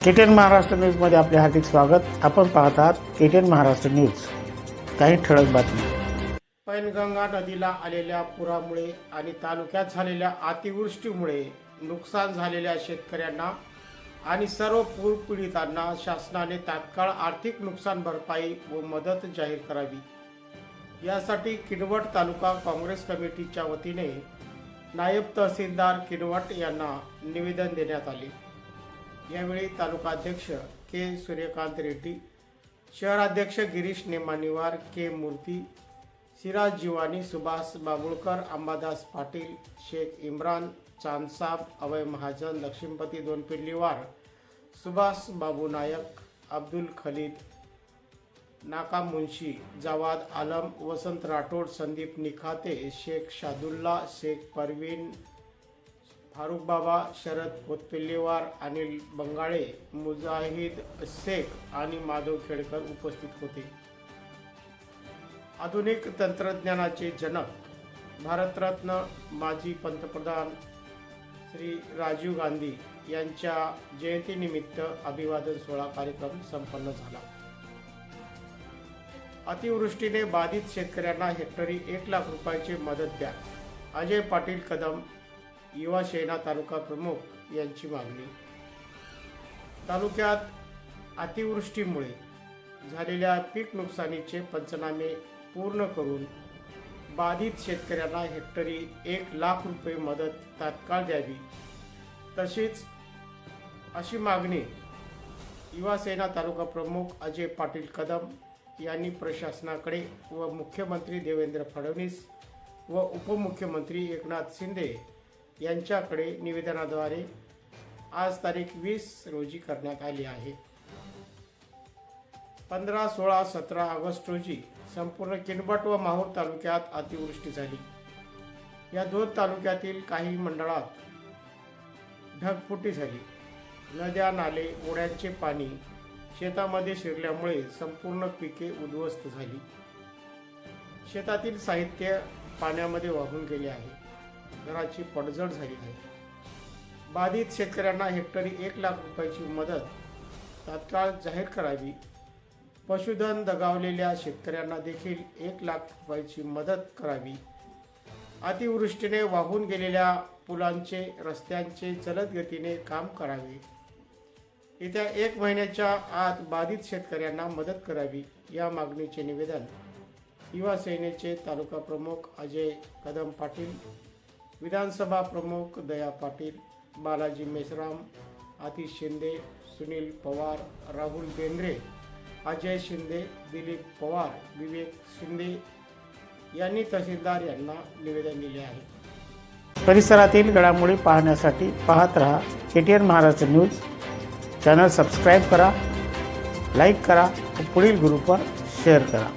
केटेन महाराष्ट्र न्यूजमध्ये आपले हार्दिक स्वागत. आपण पाहत आहात केटीएन महाराष्ट्र न्यूज. काही ठळक बातमी पैनगंगा नदीला आलेल्या पुरामुळे आणि तालुक्यात झालेल्या अतिवृष्टीमुळे नुकसान झालेल्या शेतकऱ्यांना आणि सर्व पूर पीडितांना शासनाने तात्काळ आर्थिक नुकसान भरपाई व मदत जाहीर करावी. यासाठी किनवट तालुका काँग्रेस कमिटीच्या वतीने नायब तहसीलदार किनवट यांना निवेदन देण्यात आले. यावेळी तालुकाध्यक्ष के सूर्यकांत रेड्डी शहराध्यक्ष गिरीश नेमानिवार के मूर्ती सिराज जिवानी सुभाष बाबुळकर अंबादास पाटील शेख इम्रान चांदसाब अभय महाजन लक्ष्मीपती दोन पिल्लीवार सुभाष बाबू नायक अब्दुल खलीद नाका मुंशी जवाद आलम वसंत राठोड संदीप निखाते शेख शादुल्ला शेख परवीन फारुख बाबा शरद कोतपिल्लेवार अनिल बंगाळे मुजाहिद शेख आणि माधव खेडकर उपस्थित होते. आधुनिक तंत्रज्ञानाचे जनक भारतरत्न माजी पंतप्रधान श्री राजीव गांधी यांच्या जयंतीनिमित्त अभिवादन सोहळा कार्यक्रम संपन्न झाला. अतिवृष्टीने बाधित शेतकऱ्यांना हेक्टरी एक लाख रुपयाची मदत द्या. अजय पाटील कदम युवा सेना तालुका प्रमुख यांची मागणी. तालुक्यात अतिवृष्टीमुळे झालेल्या पीक नुकसानीचे पंचनामे पूर्ण करून बाधित शेतकऱ्यांना हेक्टरी एक लाख रुपये मदत तात्काळ द्यावी. तशीच अशी मागणी युवा सेना तालुका प्रमुख अजय पाटील कदम यांनी प्रशासनाकडे व मुख्यमंत्री देवेंद्र फडणवीस व उपमुख्यमंत्री एकनाथ शिंदे यांच्याकडे निवेदनाद्वारे आज तारीख वीस रोजी करण्यात आली आहे. पंधरा सोळा सतरा ऑगस्ट रोजी संपूर्ण किनबट व माहूर तालुक्यात अतिवृष्टी झाली. या दोन तालुक्यातील काही मंडळात ढगफुटी झाली. नद्या नाले ओढ्यांचे पाणी शेतामध्ये शिरल्यामुळे संपूर्ण पिके उद्ध्वस्त झाली. शेतातील साहित्य पाण्यामध्ये वाहून गेले आहे. घराची पडझड झाली आहे. बाधित शेतकऱ्यांना हेक्टरी एक लाख रुपयाची मदत तात्काळ जाहीर करावी. पशुधन दगावलेल्या शेतकऱ्यांना देखील एक लाख रुपयाची मदत करावी. अतिवृष्टीने वाहून गेलेल्या पुलांचे रस्त्यांचे जलद गतीने काम करावे. येत्या एक महिन्याच्या आत बाधित शेतकऱ्यांना मदत करावी या मागणीचे निवेदन युवा सेनेचे तालुका प्रमुख अजय कदम पाटील विधानसभा प्रमुख दया पाटील बालाजी मेश्राम आतिश शिंदे सुनील पवार राहुल बेंद्रे अजय शिंदे दिलीप पवार विवेक शिंदे यांनी तहसीलदार यांना निवेदन दिले आहे. परिसरातील घडामोडी पाहण्यासाठी पाहत रहा K T N Maharashtra news. Channel subscribe करा लाईक करा व पुढील ग्रुपवर शेअर करा.